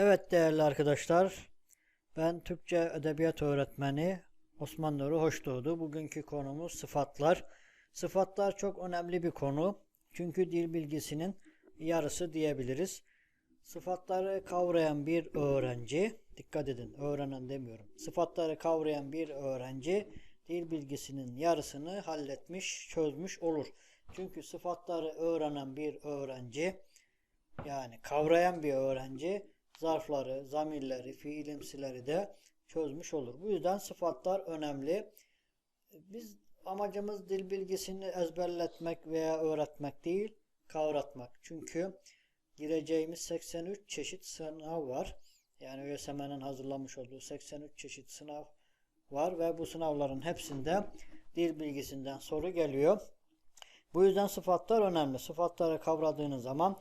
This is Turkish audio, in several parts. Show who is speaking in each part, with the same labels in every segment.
Speaker 1: Evet değerli arkadaşlar, ben Türkçe Edebiyat Öğretmeni Osman Nuri Hoşdoğdu. Bugünkü konumuz sıfatlar. Sıfatlar çok önemli bir konu. Çünkü dil bilgisinin yarısı diyebiliriz. Sıfatları kavrayan bir öğrenci, dikkat edin öğrenen demiyorum. Sıfatları kavrayan bir öğrenci dil bilgisinin yarısını halletmiş, çözmüş olur. Çünkü sıfatları öğrenen bir öğrenci yani kavrayan bir öğrenci zarfları, zamirleri, fiilimsileri de çözmüş olur. Bu yüzden sıfatlar önemli. Biz amacımız dil bilgisini ezberletmek veya öğretmek değil, kavratmak. Çünkü gireceğimiz 83 çeşit sınav var. Yani ÖSYM'nin hazırlamış olduğu 83 çeşit sınav var ve bu sınavların hepsinde dil bilgisinden soru geliyor. Bu yüzden sıfatlar önemli. Sıfatları kavradığınız zaman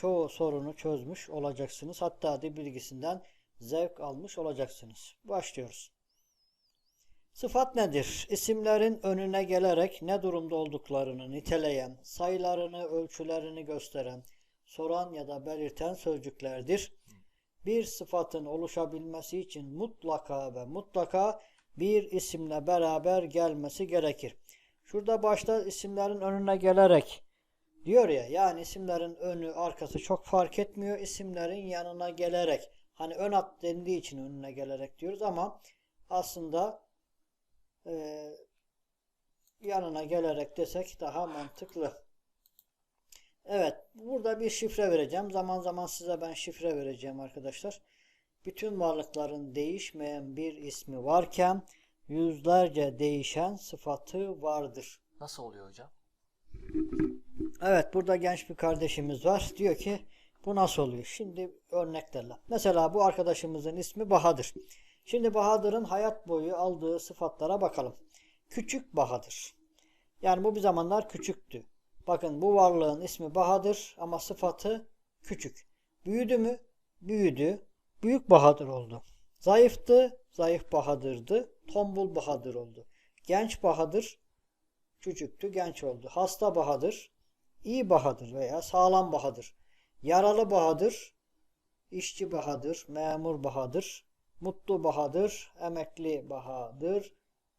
Speaker 1: çoğu sorunu çözmüş olacaksınız. Hatta dil bilgisinden zevk almış olacaksınız. Başlıyoruz. Sıfat nedir? İsimlerin önüne gelerek ne durumda olduklarını niteleyen, sayılarını, ölçülerini gösteren, soran ya da belirten sözcüklerdir. Bir sıfatın oluşabilmesi için mutlaka ve mutlaka bir isimle beraber gelmesi gerekir. Şurada başta isimlerin önüne gelerek diyor ya yani isimlerin önü arkası çok fark etmiyor. İsimlerin yanına gelerek hani ön at dendiği için önüne gelerek diyoruz ama aslında e, yanına gelerek desek daha mantıklı. Evet burada bir şifre vereceğim. Zaman zaman size ben şifre vereceğim arkadaşlar. Bütün varlıkların değişmeyen bir ismi varken yüzlerce değişen sıfatı vardır.
Speaker 2: Nasıl oluyor hocam?
Speaker 1: Evet burada genç bir kardeşimiz var. Diyor ki bu nasıl oluyor? Şimdi örneklerle. Mesela bu arkadaşımızın ismi Bahadır. Şimdi Bahadır'ın hayat boyu aldığı sıfatlara bakalım. Küçük Bahadır. Yani bu bir zamanlar küçüktü. Bakın bu varlığın ismi Bahadır ama sıfatı küçük. Büyüdü mü? Büyüdü. Büyük Bahadır oldu. Zayıftı. Zayıf Bahadır'dı. Tombul Bahadır oldu. Genç Bahadır küçüktü, genç oldu. Hasta Bahadır, iyi Bahadır veya sağlam Bahadır. Yaralı Bahadır, işçi Bahadır, memur Bahadır, mutlu Bahadır, emekli Bahadır,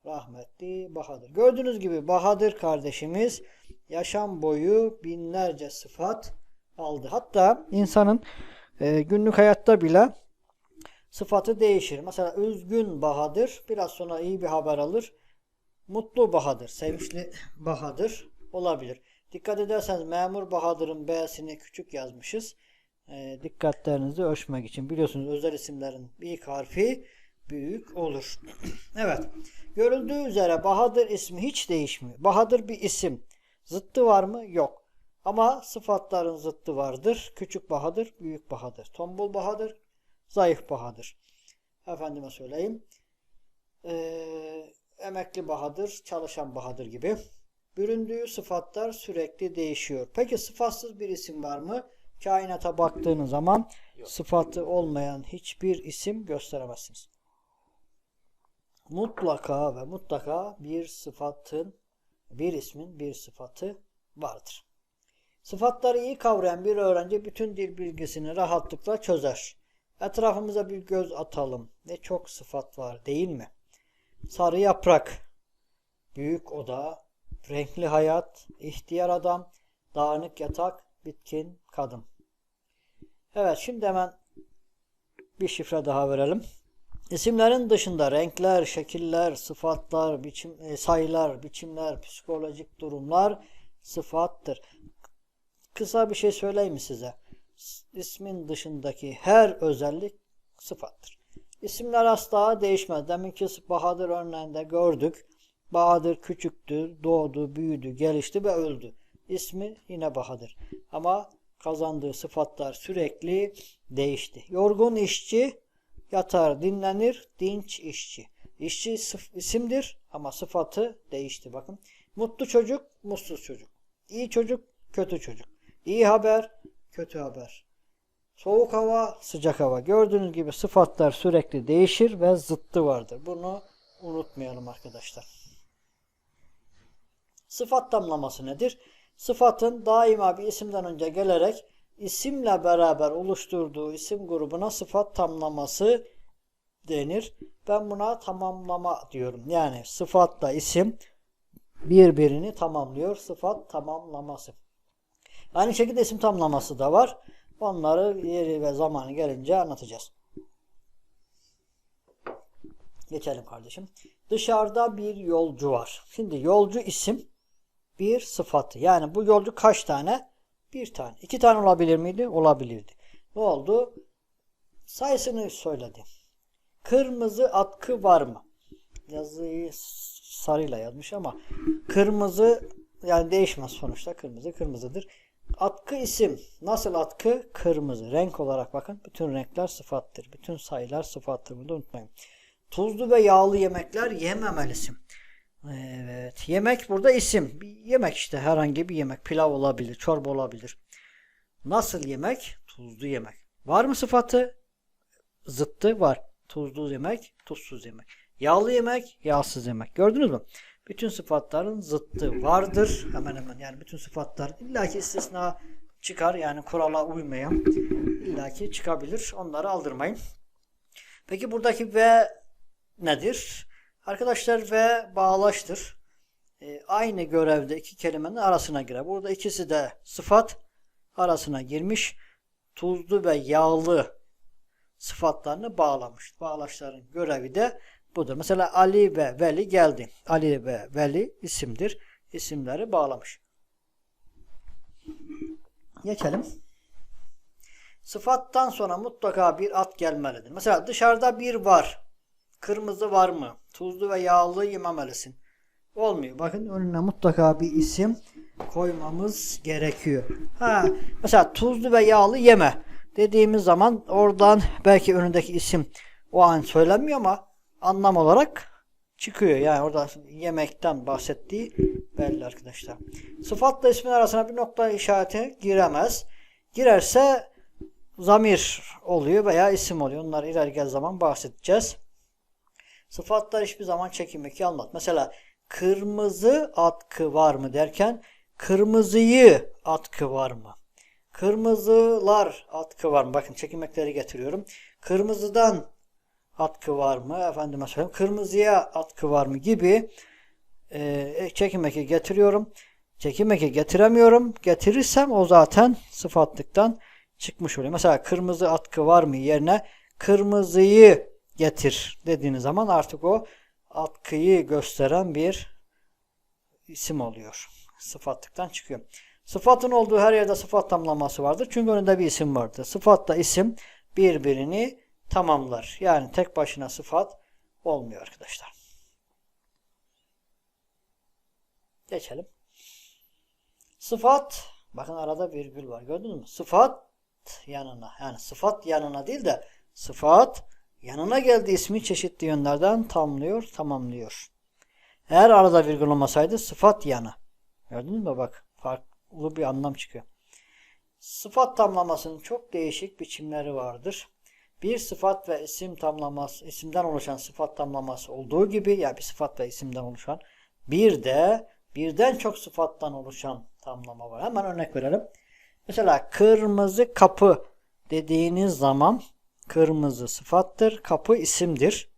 Speaker 1: rahmetli Bahadır. Gördüğünüz gibi Bahadır kardeşimiz yaşam boyu binlerce sıfat aldı. Hatta insanın e, günlük hayatta bile sıfatı değişir. Mesela üzgün Bahadır biraz sonra iyi bir haber alır. Mutlu Bahadır, sevinçli Bahadır olabilir. Dikkat ederseniz memur Bahadır'ın B'sini küçük yazmışız. E, dikkatlerinizi ölçmek için. Biliyorsunuz özel isimlerin ilk harfi büyük olur. evet. Görüldüğü üzere Bahadır ismi hiç değişmiyor. Bahadır bir isim. Zıttı var mı? Yok. Ama sıfatların zıttı vardır. Küçük Bahadır, büyük Bahadır. Tombul Bahadır, zayıf Bahadır. Efendime söyleyeyim. Eee emekli Bahadır, çalışan Bahadır gibi. Büründüğü sıfatlar sürekli değişiyor. Peki sıfatsız bir isim var mı? Kainata baktığınız zaman
Speaker 2: Yok.
Speaker 1: sıfatı olmayan hiçbir isim gösteremezsiniz. Mutlaka ve mutlaka bir sıfatın, bir ismin bir sıfatı vardır. Sıfatları iyi kavrayan bir öğrenci bütün dil bilgisini rahatlıkla çözer. Etrafımıza bir göz atalım. Ne çok sıfat var değil mi? sarı yaprak, büyük oda, renkli hayat, ihtiyar adam, dağınık yatak, bitkin kadın. Evet şimdi hemen bir şifre daha verelim. İsimlerin dışında renkler, şekiller, sıfatlar, biçim, e, sayılar, biçimler, psikolojik durumlar sıfattır. Kısa bir şey söyleyeyim mi size? İsmin dışındaki her özellik sıfattır. İsimler asla değişmez. Deminki Bahadır örneğinde gördük. Bahadır küçüktü, doğdu, büyüdü, gelişti ve öldü. İsmi yine Bahadır. Ama kazandığı sıfatlar sürekli değişti. Yorgun işçi yatar, dinlenir, dinç işçi. İşçi isimdir ama sıfatı değişti. Bakın. Mutlu çocuk, mutsuz çocuk. İyi çocuk, kötü çocuk. İyi haber, kötü haber. Soğuk hava, sıcak hava. Gördüğünüz gibi sıfatlar sürekli değişir ve zıttı vardır. Bunu unutmayalım arkadaşlar. Sıfat tamlaması nedir? Sıfatın daima bir isimden önce gelerek isimle beraber oluşturduğu isim grubuna sıfat tamlaması denir. Ben buna tamamlama diyorum. Yani sıfatla isim birbirini tamamlıyor. Sıfat tamamlaması. Aynı şekilde isim tamlaması da var. Onları yeri ve zamanı gelince anlatacağız. Geçelim kardeşim. Dışarıda bir yolcu var. Şimdi yolcu isim bir sıfatı. Yani bu yolcu kaç tane? Bir tane. İki tane olabilir miydi? Olabilirdi. Ne oldu? Sayısını söyledi. Kırmızı atkı var mı? Yazıyı sarıyla yazmış ama kırmızı yani değişmez sonuçta. Kırmızı kırmızıdır. Atkı isim. Nasıl atkı? Kırmızı. Renk olarak bakın. Bütün renkler sıfattır. Bütün sayılar sıfattır. Bunu unutmayın. Tuzlu ve yağlı yemekler yememelisin. Evet. Yemek burada isim. Bir yemek işte herhangi bir yemek. Pilav olabilir, çorba olabilir. Nasıl yemek? Tuzlu yemek. Var mı sıfatı? Zıttı var. Tuzlu yemek, tuzsuz yemek. Yağlı yemek, yağsız yemek. Gördünüz mü? Bütün sıfatların zıttı vardır. Hemen hemen yani bütün sıfatlar illaki istisna çıkar. Yani kurala uymayan illaki çıkabilir. Onları aldırmayın. Peki buradaki ve nedir? Arkadaşlar ve bağlaçtır. E, aynı görevde iki kelimenin arasına girer. Burada ikisi de sıfat arasına girmiş. Tuzlu ve yağlı sıfatlarını bağlamış. Bağlaçların görevi de budur. Mesela Ali ve Veli geldi. Ali ve Veli isimdir. İsimleri bağlamış. Geçelim. Sıfattan sonra mutlaka bir at gelmelidir. Mesela dışarıda bir var. Kırmızı var mı? Tuzlu ve yağlı yememelisin. Olmuyor. Bakın önüne mutlaka bir isim koymamız gerekiyor. Ha, mesela tuzlu ve yağlı yeme dediğimiz zaman oradan belki önündeki isim o an söylenmiyor ama anlam olarak çıkıyor. Yani orada yemekten bahsettiği belli arkadaşlar. Sıfatla ismin arasına bir nokta işareti giremez. Girerse zamir oluyor veya isim oluyor. Onları ileriki zaman bahsedeceğiz. Sıfatlar hiçbir zaman çekim eki almaz. Mesela kırmızı atkı var mı derken kırmızıyı atkı var mı? Kırmızılar atkı var mı? Bakın çekimekleri getiriyorum. Kırmızıdan atkı var mı? Efendime söyleyeyim. Kırmızıya atkı var mı? Gibi e, çekim eki getiriyorum. Çekim eki getiremiyorum. Getirirsem o zaten sıfatlıktan çıkmış oluyor. Mesela kırmızı atkı var mı yerine kırmızıyı getir dediğiniz zaman artık o atkıyı gösteren bir isim oluyor. Sıfatlıktan çıkıyor. Sıfatın olduğu her yerde sıfat tamlaması vardır. Çünkü önünde bir isim vardır. Sıfatla isim birbirini tamamlar. Yani tek başına sıfat olmuyor arkadaşlar. Geçelim. Sıfat bakın arada virgül var. Gördünüz mü? Sıfat yanına. Yani sıfat yanına değil de sıfat yanına geldiği ismi çeşitli yönlerden tamlıyor, tamamlıyor. Eğer arada virgül olmasaydı sıfat yanı. Gördünüz mü? Bak farklı bir anlam çıkıyor. Sıfat tamlamasının çok değişik biçimleri vardır. Bir sıfat ve isim tamlaması, isimden oluşan sıfat tamlaması olduğu gibi, yani bir sıfat ve isimden oluşan, bir de birden çok sıfattan oluşan tamlama var. Hemen örnek verelim. Mesela kırmızı kapı dediğiniz zaman kırmızı sıfattır, kapı isimdir.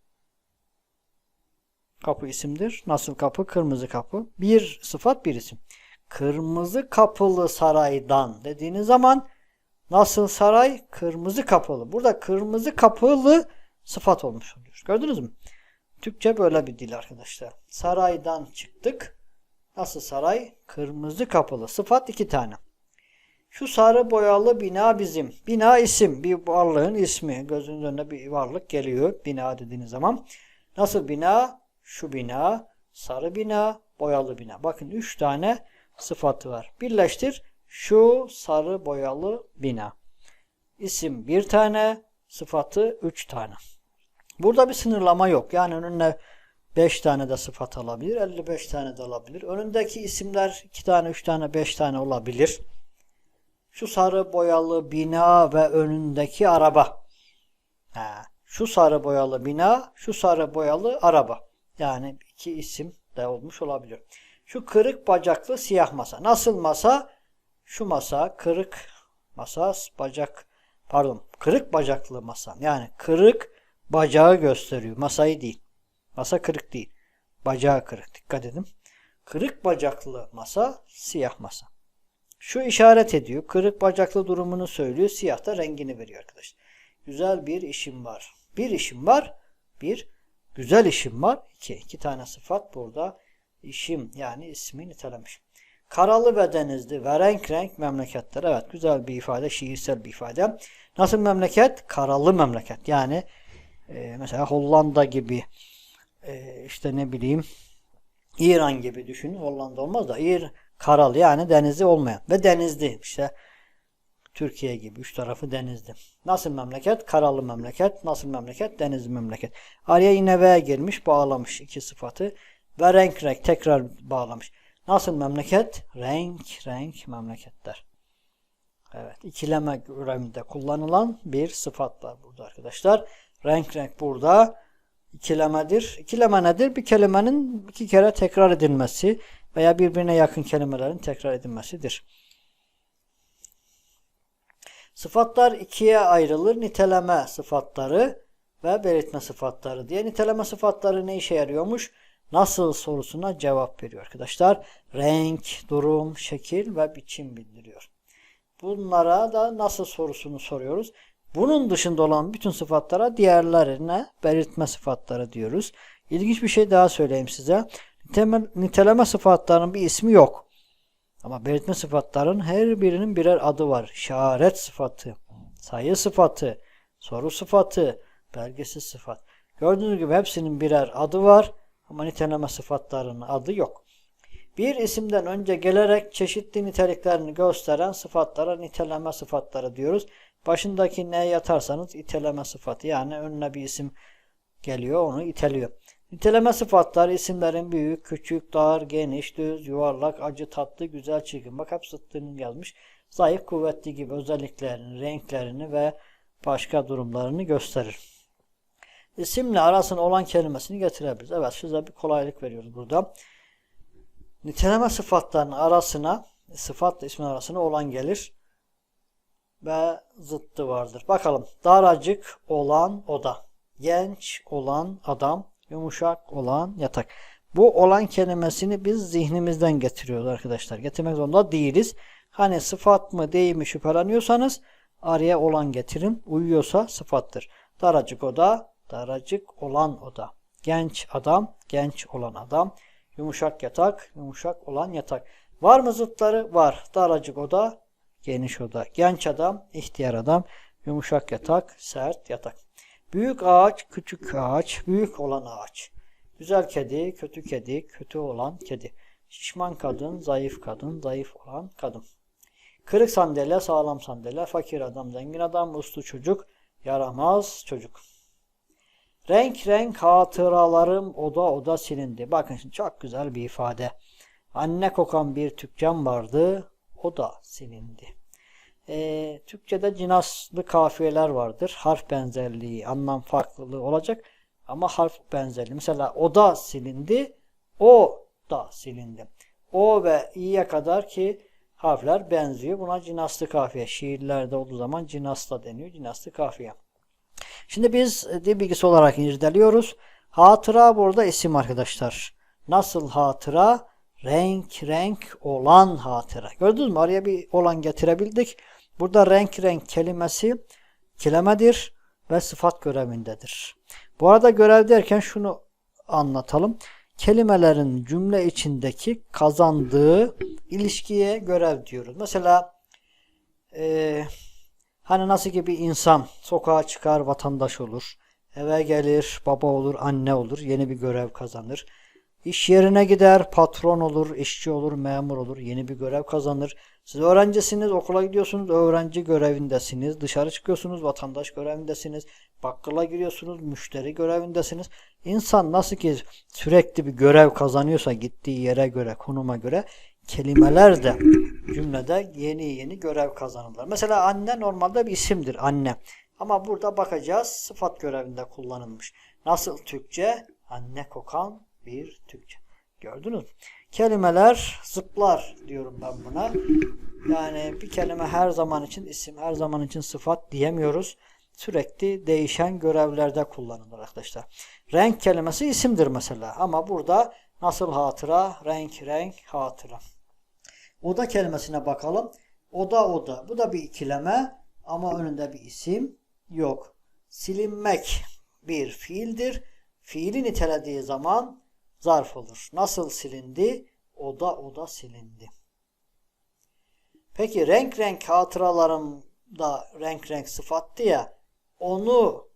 Speaker 1: Kapı isimdir. Nasıl kapı? Kırmızı kapı. Bir sıfat bir isim. Kırmızı kapılı saraydan dediğiniz zaman nasıl saray? Kırmızı kapılı. Burada kırmızı kapılı sıfat olmuş oluyor. Gördünüz mü? Türkçe böyle bir dil arkadaşlar. Saraydan çıktık. Nasıl saray? Kırmızı kapılı. Sıfat iki tane. Şu sarı boyalı bina bizim. Bina isim. Bir varlığın ismi. Gözünün önüne bir varlık geliyor. Bina dediğiniz zaman. Nasıl bina? Şu bina. Sarı bina. Boyalı bina. Bakın üç tane sıfatı var. Birleştir. Şu sarı boyalı bina. İsim bir tane. Sıfatı üç tane. Burada bir sınırlama yok. Yani önüne 5 tane de sıfat alabilir. 55 tane de alabilir. Önündeki isimler 2 tane, 3 tane, 5 tane olabilir. Şu sarı boyalı bina ve önündeki araba. Ha, şu sarı boyalı bina, şu sarı boyalı araba. Yani iki isim de olmuş olabilir. Şu kırık bacaklı siyah masa. Nasıl masa? Şu masa kırık Masa bacak pardon kırık bacaklı masa. Yani kırık bacağı gösteriyor. Masayı değil. Masa kırık değil. Bacağı kırık. Dikkat edin. Kırık bacaklı masa siyah masa. Şu işaret ediyor. Kırık bacaklı durumunu söylüyor. Siyah da rengini veriyor arkadaşlar. Güzel bir işim var. Bir işim var. Bir güzel işim var. İki. iki tane sıfat burada. İşim yani ismi nitelemiş. Karalı ve denizli ve renk renk memleketler. Evet güzel bir ifade. Şiirsel bir ifade. Nasıl memleket? Karalı memleket. Yani e, mesela Hollanda gibi e, işte ne bileyim İran gibi düşünün. Hollanda olmaz da İr karalı yani denizli olmayan ve denizli işte Türkiye gibi üç tarafı denizli. Nasıl memleket? Karalı memleket. Nasıl memleket? Denizli memleket. Araya yine V girmiş bağlamış iki sıfatı ve renk renk tekrar bağlamış. Nasıl memleket? Renk renk memleketler. Evet ikileme görevinde kullanılan bir sıfat var burada arkadaşlar. Renk renk burada ikilemedir. İkileme nedir? Bir kelimenin iki kere tekrar edilmesi veya birbirine yakın kelimelerin tekrar edilmesidir. Sıfatlar ikiye ayrılır. Niteleme sıfatları ve belirtme sıfatları diye. Niteleme sıfatları ne işe yarıyormuş? Nasıl sorusuna cevap veriyor arkadaşlar. Renk, durum, şekil ve biçim bildiriyor. Bunlara da nasıl sorusunu soruyoruz. Bunun dışında olan bütün sıfatlara diğerlerine belirtme sıfatları diyoruz. İlginç bir şey daha söyleyeyim size. Niteleme sıfatlarının bir ismi yok. Ama belirtme sıfatların her birinin birer adı var. İşaret sıfatı, sayı sıfatı, soru sıfatı, belgesiz sıfat. Gördüğünüz gibi hepsinin birer adı var ama niteleme sıfatlarının adı yok. Bir isimden önce gelerek çeşitli niteliklerini gösteren sıfatlara niteleme sıfatları diyoruz. Başındaki neye yatarsanız iteleme sıfatı yani önüne bir isim geliyor onu iteliyor. Niteleme sıfatları isimlerin büyük, küçük, dar, geniş, düz, yuvarlak, acı, tatlı, güzel, çirkin. Bak hep yazmış. Zayıf, kuvvetli gibi özelliklerini, renklerini ve başka durumlarını gösterir. İsimle arasında olan kelimesini getirebiliriz. Evet size bir kolaylık veriyoruz burada. Niteleme sıfatlarının arasına sıfatla ismin arasına olan gelir ve zıttı vardır. Bakalım. Daracık olan oda. Genç olan adam. Yumuşak olan yatak. Bu olan kelimesini biz zihnimizden getiriyoruz arkadaşlar. Getirmek zorunda değiliz. Hani sıfat mı değil mi şüpheleniyorsanız araya olan getirin. Uyuyorsa sıfattır. Daracık oda, daracık olan oda. Genç adam, genç olan adam. Yumuşak yatak, yumuşak olan yatak. Var mı zıtları? Var. Daracık oda, geniş oda. Genç adam, ihtiyar adam. Yumuşak yatak, sert yatak. Büyük ağaç, küçük ağaç, büyük olan ağaç. Güzel kedi, kötü kedi, kötü olan kedi. Şişman kadın, zayıf kadın, zayıf olan kadın. Kırık sandalye, sağlam sandalye, fakir adam, zengin adam, uslu çocuk, yaramaz çocuk. Renk renk hatıralarım oda oda silindi. Bakın şimdi çok güzel bir ifade. Anne kokan bir tükkan vardı, o da silindi. Ee, Türkçe'de cinaslı kafiyeler vardır. Harf benzerliği, anlam farklılığı olacak. Ama harf benzerliği. Mesela o da silindi, o da silindi. O ve i'ye kadar ki harfler benziyor. Buna cinaslı kafiye. Şiirlerde olduğu zaman cinasla deniyor. Cinaslı kafiye. Şimdi biz dil bilgisi olarak irdeliyoruz. Hatıra burada isim arkadaşlar. Nasıl hatıra? Renk renk olan hatıra. Gördünüz mü? Araya bir olan getirebildik. Burada renk renk kelimesi kelimedir ve sıfat görevindedir. Bu arada görev derken şunu anlatalım. Kelimelerin cümle içindeki kazandığı ilişkiye görev diyoruz. Mesela e, hani nasıl ki bir insan sokağa çıkar vatandaş olur. Eve gelir baba olur anne olur yeni bir görev kazanır. İş yerine gider, patron olur, işçi olur, memur olur, yeni bir görev kazanır. Siz öğrencisiniz, okula gidiyorsunuz, öğrenci görevindesiniz. Dışarı çıkıyorsunuz, vatandaş görevindesiniz. Bakkala giriyorsunuz, müşteri görevindesiniz. İnsan nasıl ki sürekli bir görev kazanıyorsa gittiği yere göre, konuma göre kelimeler de cümlede yeni yeni görev kazanırlar. Mesela anne normalde bir isimdir, anne. Ama burada bakacağız sıfat görevinde kullanılmış. Nasıl Türkçe? Anne kokan bir Türkçe. Gördünüz? Kelimeler zıplar diyorum ben buna. Yani bir kelime her zaman için isim, her zaman için sıfat diyemiyoruz. Sürekli değişen görevlerde kullanılır arkadaşlar. Renk kelimesi isimdir mesela. Ama burada nasıl hatıra? Renk, renk, hatıra. Oda kelimesine bakalım. Oda, oda. Bu da bir ikileme ama önünde bir isim yok. Silinmek bir fiildir. Fiili nitelediği zaman zarf olur. Nasıl silindi? Oda, oda silindi. Peki renk renk hatıralarım da renk renk sıfattı ya onu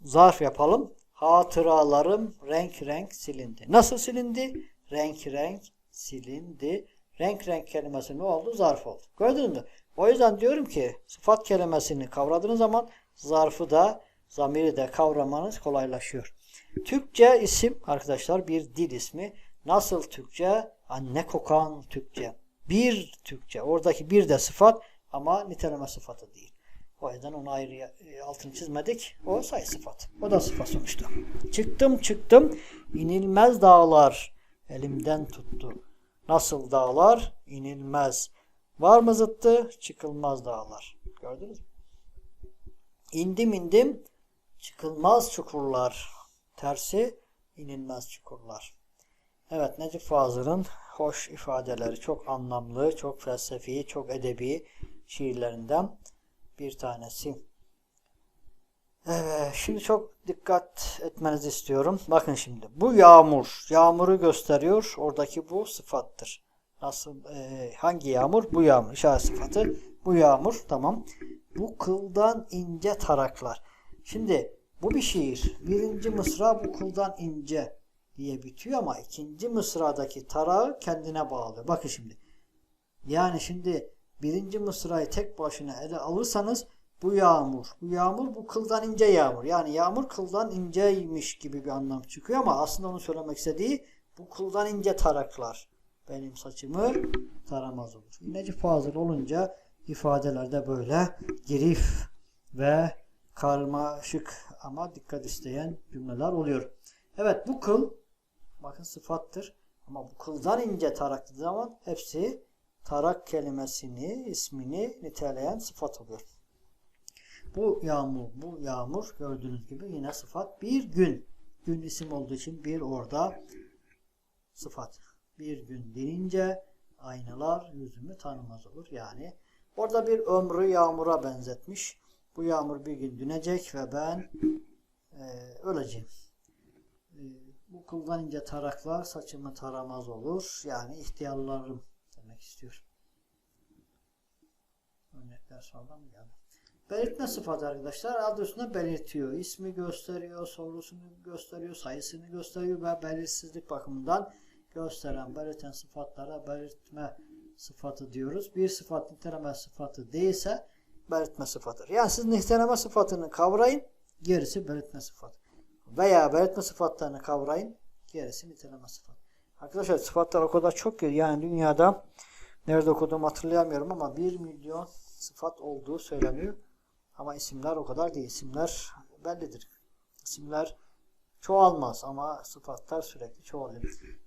Speaker 1: zarf yapalım. Hatıralarım renk renk silindi. Nasıl silindi? Renk renk silindi. Renk renk kelimesi ne oldu? Zarf oldu. Gördünüz mü? O yüzden diyorum ki sıfat kelimesini kavradığınız zaman zarfı da zamiri de kavramanız kolaylaşıyor. Türkçe isim arkadaşlar bir dil ismi. Nasıl Türkçe? Anne kokan Türkçe. Bir Türkçe. Oradaki bir de sıfat ama niteleme sıfatı değil. O yüzden onu ayrı e, altını çizmedik. O sayı sıfat. O da sıfat sonuçta. Çıktım çıktım. İnilmez dağlar elimden tuttu. Nasıl dağlar? İnilmez. Var mı zıttı? Çıkılmaz dağlar. Gördünüz mü? İndim indim. Çıkılmaz çukurlar. Tersi inilmez çukurlar. Evet Necip Fazıl'ın hoş ifadeleri çok anlamlı, çok felsefi, çok edebi şiirlerinden bir tanesi. Evet, şimdi çok dikkat etmenizi istiyorum. Bakın şimdi bu yağmur. Yağmuru gösteriyor. Oradaki bu sıfattır. Nasıl e, hangi yağmur? Bu yağmur. İşaret sıfatı. Bu yağmur. Tamam. Bu kıldan ince taraklar. Şimdi bu bir şiir. Birinci mısra bu kıldan ince diye bitiyor ama ikinci mısradaki tarağı kendine bağlıyor. Bakın şimdi. Yani şimdi birinci mısrayı tek başına ele alırsanız bu yağmur. Bu yağmur bu kıldan ince yağmur. Yani yağmur kıldan inceymiş gibi bir anlam çıkıyor ama aslında onu söylemek istediği bu kıldan ince taraklar benim saçımı taramaz olur. İğneci fazıl olunca ifadelerde böyle girif ve karmaşık ama dikkat isteyen cümleler oluyor. Evet bu kıl bakın sıfattır ama bu kıldan ince tarak dediği zaman hepsi tarak kelimesini, ismini niteleyen sıfat oluyor. Bu yağmur, bu yağmur gördüğünüz gibi yine sıfat. Bir gün, gün isim olduğu için bir orada sıfat. Bir gün denince aynalar yüzümü tanımaz olur. Yani orada bir ömrü yağmura benzetmiş. Bu yağmur bir gün dünecek ve ben e, öleceğim. E, bu kıldan ince taraklar saçımı taramaz olur. Yani ihtiyarlarım demek istiyor. Örnekler mı geldi? Belirtme sıfatı arkadaşlar adı üstünde belirtiyor. İsmi gösteriyor, sorusunu gösteriyor, sayısını gösteriyor ve belirsizlik bakımından gösteren, belirten sıfatlara belirtme sıfatı diyoruz. Bir sıfat niteleme sıfatı değilse belirtme sıfatıdır. Yani siz niteleme sıfatını kavrayın, gerisi belirtme sıfatı. Veya belirtme sıfatlarını kavrayın, gerisi niteleme sıfatı. Arkadaşlar sıfatlar o kadar çok ki yani dünyada nerede okuduğumu hatırlayamıyorum ama 1 milyon sıfat olduğu söyleniyor. Ama isimler o kadar değil. İsimler bellidir. İsimler çoğalmaz ama sıfatlar sürekli çoğalır.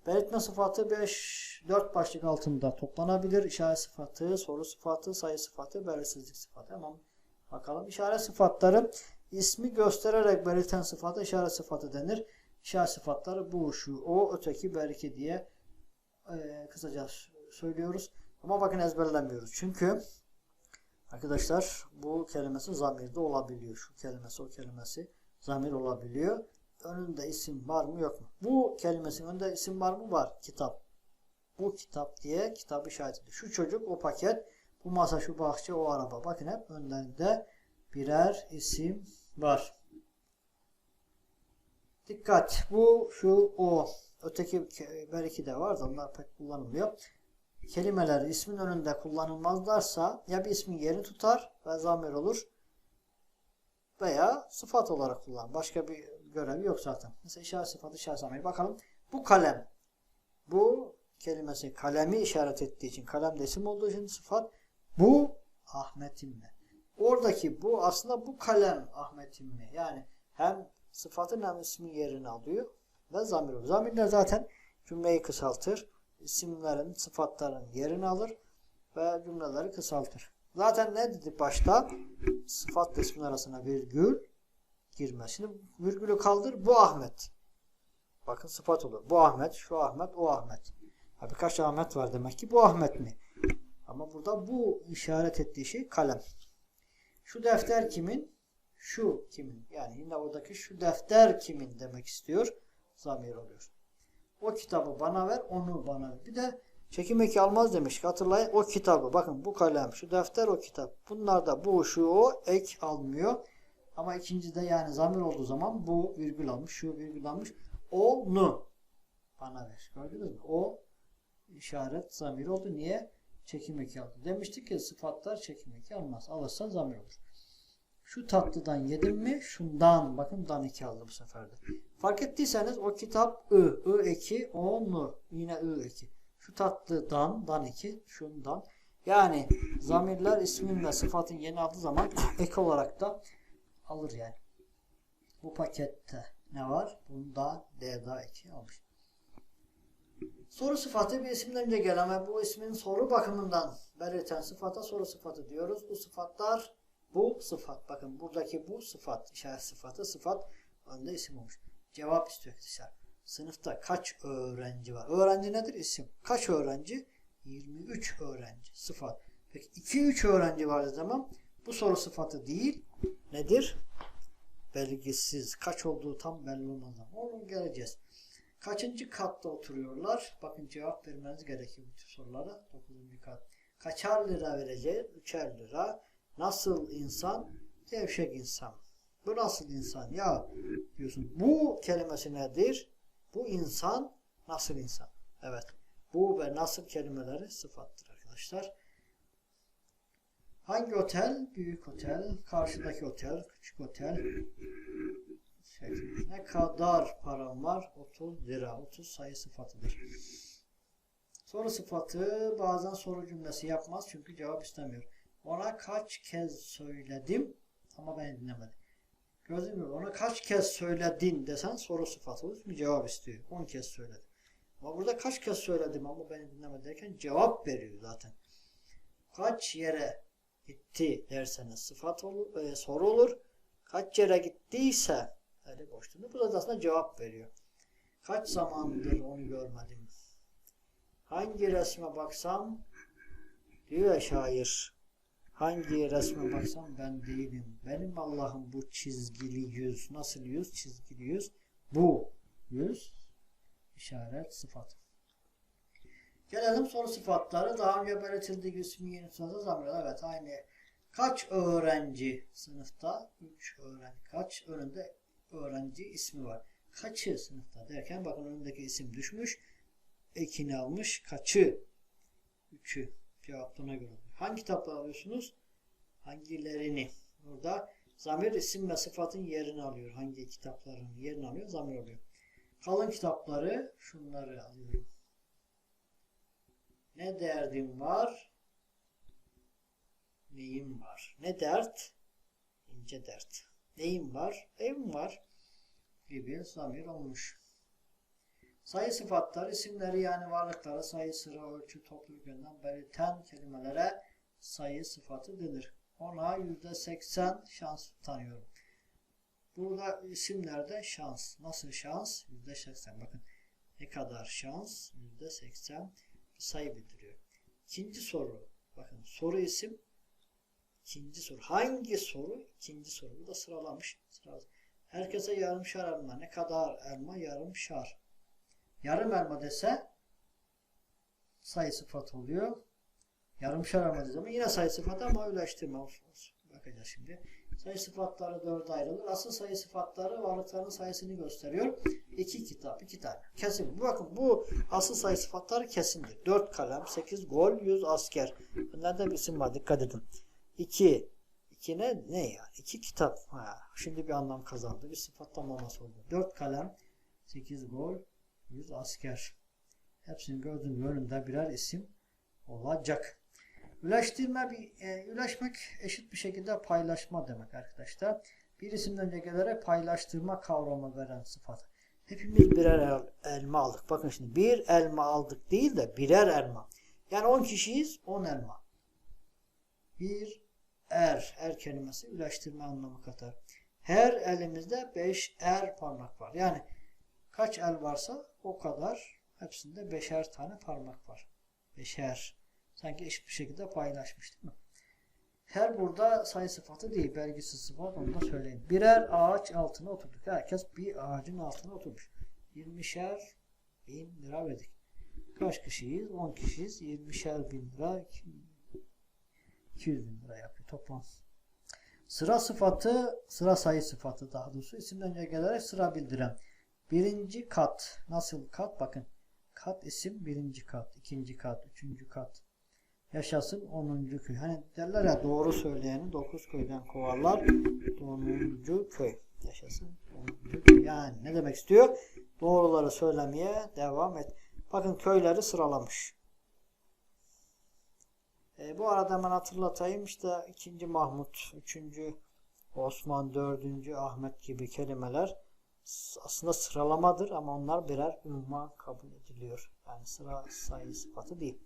Speaker 1: Belirtme sıfatı 5 4 başlık altında toplanabilir. İşaret sıfatı, soru sıfatı, sayı sıfatı, belirsizlik sıfatı. Tamam. Bakalım. İşaret sıfatları ismi göstererek belirten sıfatı işaret sıfatı denir. İşaret sıfatları bu, şu, o, öteki, belki diye e, kısaca söylüyoruz. Ama bakın ezberlemiyoruz. Çünkü Arkadaşlar bu kelimesi zamirde olabiliyor. Şu kelimesi o kelimesi zamir olabiliyor. Önünde isim var mı yok mu? Bu kelimesinin önünde isim var mı? Var. Kitap. Bu kitap diye kitap işaret ediyor. Şu çocuk o paket. Bu masa şu bahçe o araba. Bakın hep önlerinde birer isim var. Dikkat. Bu şu o. Öteki belki de var da onlar pek kullanılmıyor kelimeler ismin önünde kullanılmazlarsa ya bir ismin yerini tutar ve zamir olur veya sıfat olarak kullan. Başka bir görevi yok zaten. Mesela işaret sıfatı işaret zamiri. Bakalım. Bu kalem. Bu kelimesi kalemi işaret ettiği için kalem de isim olduğu için sıfat. Bu Ahmet'im mi? Oradaki bu aslında bu kalem Ahmet'im mi? Yani hem sıfatın hem ismin yerini alıyor ve zamir olur. Zamirler zaten cümleyi kısaltır isimlerin, sıfatların yerini alır ve cümleleri kısaltır. Zaten ne dedik başta? Sıfat ismin arasına virgül girmez. Şimdi virgülü kaldır. Bu Ahmet. Bakın sıfat olur. Bu Ahmet, şu Ahmet, o Ahmet. Ha, birkaç Ahmet var demek ki. Bu Ahmet mi? Ama burada bu işaret ettiği şey kalem. Şu defter kimin? Şu kimin? Yani yine oradaki şu defter kimin demek istiyor. Zamir oluyor. O kitabı bana ver, onu bana ver. Bir de çekim eki almaz demiş. Hatırlayın o kitabı. Bakın bu kalem, şu defter, o kitap. Bunlar da bu, şu, o ek almıyor. Ama ikincide yani zamir olduğu zaman bu virgül almış, şu virgül almış. Onu bana ver. Gördünüz mü? O işaret zamir oldu. Niye? Çekim eki aldı. Demiştik ki sıfatlar çekim eki almaz. Alırsa zamir olur. Şu tatlıdan yedim mi? Şundan. Bakın dan iki aldı bu sefer de. Fark ettiyseniz o kitap ı. ı eki onu. Yine ı eki. Şu tatlıdan dan iki. Şundan. Yani zamirler ismin ve sıfatın yeni aldığı zaman ek olarak da alır yani. Bu pakette ne var? Bunda D'da eki almış. Soru sıfatı bir isimden önce gelen ve bu ismin soru bakımından belirten sıfata soru sıfatı diyoruz. Bu sıfatlar bu sıfat. Bakın buradaki bu sıfat, işaret sıfatı sıfat önde isim olmuş. Cevap istiyor arkadaşlar. Sınıfta kaç öğrenci var? Öğrenci nedir? İsim. Kaç öğrenci? 23 öğrenci. Sıfat. Peki 2-3 öğrenci var zaman bu soru sıfatı değil. Nedir? Belgisiz. Kaç olduğu tam belli olmaz. Onu geleceğiz. Kaçıncı katta oturuyorlar? Bakın cevap vermeniz gerekiyor bu sorulara. 9. kat. Kaçar lira vereceğiz? 3'er lira. Nasıl insan? Gevşek insan. Bu nasıl insan? Ya diyorsun. Bu kelimesi nedir? Bu insan nasıl insan? Evet. Bu ve nasıl kelimeleri sıfattır arkadaşlar. Hangi otel? Büyük otel. Karşıdaki otel. Küçük otel. Ne kadar param var? 30 lira. 30 sayı sıfatıdır. Soru sıfatı bazen soru cümlesi yapmaz çünkü cevap istemiyor. Ona kaç kez söyledim ama ben dinlemedim. Gördün mü? Ona kaç kez söyledin desen soru sıfatı olur. Çünkü cevap istiyor. 10 kez söyledim. Ama burada kaç kez söyledim ama beni dinlemedi derken cevap veriyor zaten. Kaç yere gitti derseniz sıfat olur, e, soru olur. Kaç yere gittiyse öyle boşluğunda bu da aslında cevap veriyor. Kaç zamandır onu görmedim. Hangi resme baksam diyor şair. Hangi resme baksam ben değilim. Benim Allah'ım bu çizgili yüz. Nasıl yüz? Çizgili yüz. Bu yüz işaret sıfat. Gelelim soru sıfatları. Daha önce belirtildiği ismi yeni sınıfta zamirler. Evet aynı. Kaç öğrenci sınıfta? 3 öğrenci. Kaç önünde öğrenci ismi var. Kaçı sınıfta derken bakın önündeki isim düşmüş. Ekini almış. Kaçı? Üçü. Cevap buna göre. Hangi kitapları alıyorsunuz? Hangilerini? Burada zamir isim ve sıfatın yerini alıyor. Hangi kitapların yerini alıyor? Zamir oluyor. Kalın kitapları şunları alıyorum. Ne derdim var? Neyim var? Ne dert? İnce dert. Neyim var? Evim var. Gibi zamir olmuş. Sayı sıfatlar isimleri yani varlıkları sayı, sıra, ölçü, topluluk yönden belirten kelimelere sayı sıfatı denir. Ona %80 şans tanıyorum. Burada isimlerde şans. Nasıl şans? %80. Bakın ne kadar şans? %80 sayı bildiriyor. İkinci soru. Bakın soru isim. İkinci soru. Hangi soru? İkinci soru. Bu da sıralamış. Sıralamış. Herkese yarımşar elma. Ne kadar elma? Yarımşar. Yarım elma dese sayı sıfat oluyor. Yarımşar elma zaman yine sayı sıfat ama olsun. Bakacağız şimdi. Sayı sıfatları dörde ayrılır. Asıl sayı sıfatları varlıkların sayısını gösteriyor. İki kitap, iki tane. Kesin. Bakın bu asıl sayı sıfatları kesindir. Dört kalem, sekiz gol, yüz asker. Bunlarda bir isim var. Dikkat edin. İki. İki ne? Ne ya? İki kitap. Ha, şimdi bir anlam kazandı. Bir sıfat tamlaması oldu. Dört kalem, sekiz gol, yüz asker. Hepsinin gördüğünüz önünde birer isim olacak. Üleştirme bir e, üleşmek eşit bir şekilde paylaşma demek arkadaşlar. Bir isimden önce gelerek paylaştırma kavramı veren sıfat. Hepimiz birer el- elma aldık. Bakın şimdi bir elma aldık değil de birer elma. Yani 10 kişiyiz 10 elma. Bir er, er kelimesi ülaştırma anlamı katar. Her elimizde 5 er parmak var. Yani kaç el varsa o kadar hepsinde beşer tane parmak var. Beşer. Sanki eşit bir şekilde paylaşmış değil mi? Her burada sayı sıfatı değil, belgisiz sıfat onu da söyleyeyim. Birer ağaç altına oturduk. Herkes bir ağacın altına oturmuş. 20'şer bin lira verdik. Kaç kişiyiz? 10 kişiyiz. 20'şer bin lira 200 bin lira yapıyor toplam. Sıra sıfatı, sıra sayı sıfatı daha doğrusu isimden önce gelerek sıra bildiren. Birinci kat. Nasıl kat? Bakın. Kat isim birinci kat, ikinci kat, üçüncü kat. Yaşasın 10. köy. Hani derler ya doğru söyleyeni 9 köyden kovarlar. 10. köy. Yaşasın 10. köy. Yani ne demek istiyor? Doğruları söylemeye devam et. Bakın köyleri sıralamış. E, bu arada hemen hatırlatayım işte 2. Mahmut, 3. Osman, 4. Ahmet gibi kelimeler aslında sıralamadır ama onlar birer ünvan kabul ediliyor. Yani sıra sayı sıfatı değil.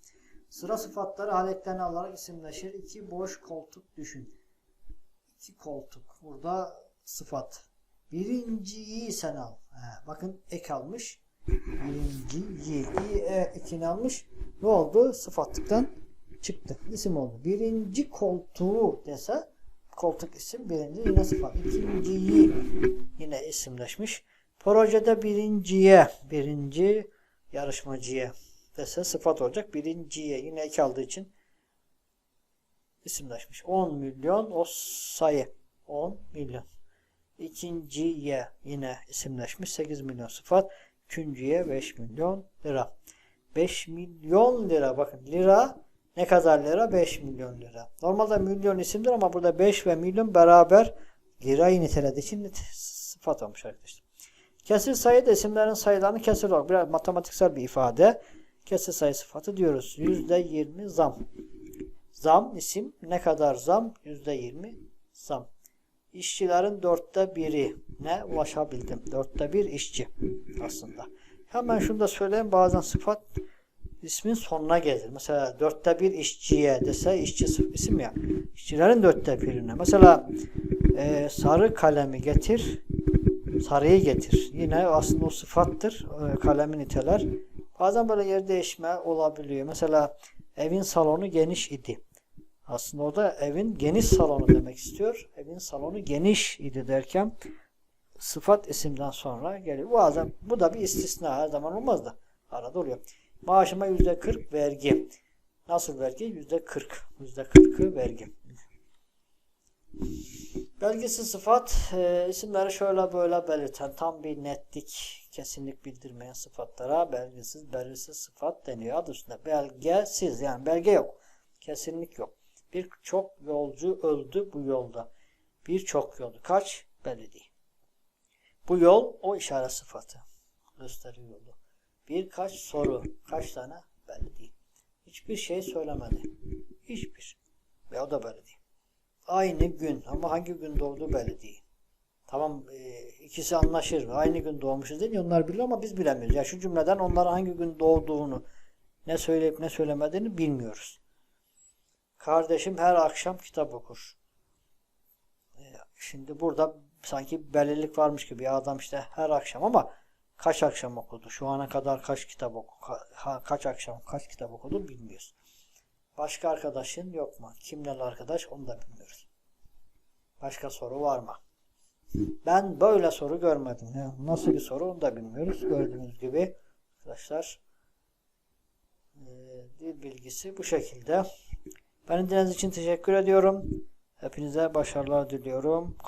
Speaker 1: Sıra sıfatları haletlerini alarak isimleşir. İki boş koltuk düşün. İki koltuk. Burada sıfat. Birinciyi sen al. He, bakın ek almış. Birinciyi. İyi e, ekini almış. Ne oldu? Sıfatlıktan çıktı. İsim oldu. Birinci koltuğu dese koltuk isim birinci yine sıfat. İkinciyi yine isimleşmiş. Projede birinciye birinci yarışmacıya dese sıfat olacak. Birinciye yine ek aldığı için isimleşmiş. 10 milyon o sayı. 10 milyon. İkinciye yine isimleşmiş. 8 milyon sıfat. Üçüncüye 5 milyon lira. 5 milyon lira. Bakın lira ne kadar lira? 5 milyon lira. Normalde milyon isimdir ama burada 5 ve milyon beraber lirayı nitelediği için sıfat olmuş arkadaşlar. Kesir sayı da isimlerin sayılarını kesir olarak biraz matematiksel bir ifade. Kesir sayı sıfatı diyoruz. %20 zam. Zam isim ne kadar zam? %20 zam. İşçilerin dörtte biri ne ulaşabildim. Dörtte bir işçi aslında. Hemen şunu da söyleyeyim. Bazen sıfat ismin sonuna gelir. Mesela dörtte bir işçiye dese işçi isim ya. İşçilerin dörtte birine. Mesela e, sarı kalemi getir. Sarıyı getir. Yine aslında o sıfattır. E, kalemi niteler. Bazen böyle yer değişme olabiliyor. Mesela evin salonu geniş idi. Aslında orada evin geniş salonu demek istiyor. Evin salonu geniş idi derken sıfat isimden sonra geliyor. Bazen bu da bir istisna her zaman olmaz da arada oluyor. Maaşıma yüzde 40 vergi. Nasıl vergi? Yüzde 40. Yüzde 40'ı vergi. Belgisiz sıfat e, isimleri şöyle böyle belirten tam bir netlik, kesinlik bildirmeyen sıfatlara belgisiz, belirsiz sıfat deniyor. Adı üstünde belgesiz yani belge yok. Kesinlik yok. Birçok yolcu öldü bu yolda. Birçok yolcu. Kaç? Belli değil. Bu yol o işaret sıfatı. Gösteriyor yolu. Birkaç soru. Kaç tane? Belli değil. Hiçbir şey söylemedi. Hiçbir. Ve o da belli değil. Aynı gün ama hangi gün doğduğu belli değil. Tamam e, ikisi anlaşır. Aynı gün doğmuşuz değil onlar biliyor ama biz bilemiyoruz. Ya şu cümleden onların hangi gün doğduğunu ne söyleyip ne söylemediğini bilmiyoruz. Kardeşim her akşam kitap okur. E, Şimdi burada sanki belirlilik varmış gibi ya adam işte her akşam ama kaç akşam okudu? Şu ana kadar kaç kitap oku ka- kaç akşam kaç kitap okudu bilmiyoruz. Başka arkadaşın yok mu? Kimle arkadaş onu da bilmiyoruz. Başka soru var mı? Ben böyle soru görmedim. Ya Nasıl bir soru onu da bilmiyoruz. Gördüğünüz gibi arkadaşlar e, dil bilgisi bu şekilde. Beni dinlediğiniz için teşekkür ediyorum. Hepinize başarılar diliyorum.